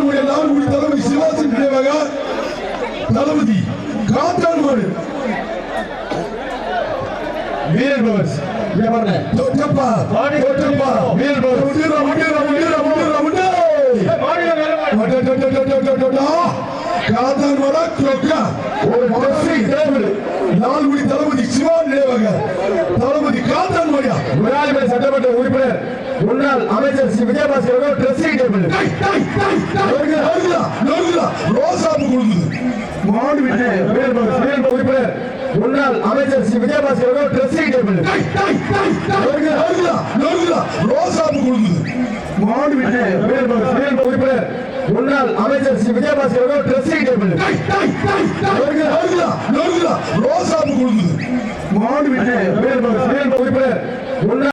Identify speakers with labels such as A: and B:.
A: நம்முடைய நான்குடி
B: தலைமை சிவாசி
A: நினைவாக
B: தளபதி காத்தான்மாடு வீரர் பவர்ஸ் தொட்டப்பா தொட்டப்பா வீரர் பவர்ஸ் முன்னேற முன்னேற முன்னேற முன்னேற தளபதி தளபதி
A: காத்தான் சட்டமன்ற உறுப்பினர் முன்னாள் அமைச்சர் விஜயபாஸ்கர் டிரெஸ்ஸிங்
B: ரோசாப்பு கொடுக்குது மாடு
A: உறுப்பினர் முன்னாள் அமைச்சர் சி விஜயபாஸ்கர் அவர்கள் ட்ரெஸ்ஸிங் டேபிள்
B: ரோசாப்பு கொடுக்குது மாடு
A: உறுப்பினர் முன்னாள் அமைச்சர் சி விஜயபாஸ்கர் அவர்கள் ட்ரெஸ்ஸிங் டேபிள்
B: ரோசாப்பு கொடுக்குது மாடு
A: உறுப்பினர் முன்னாள்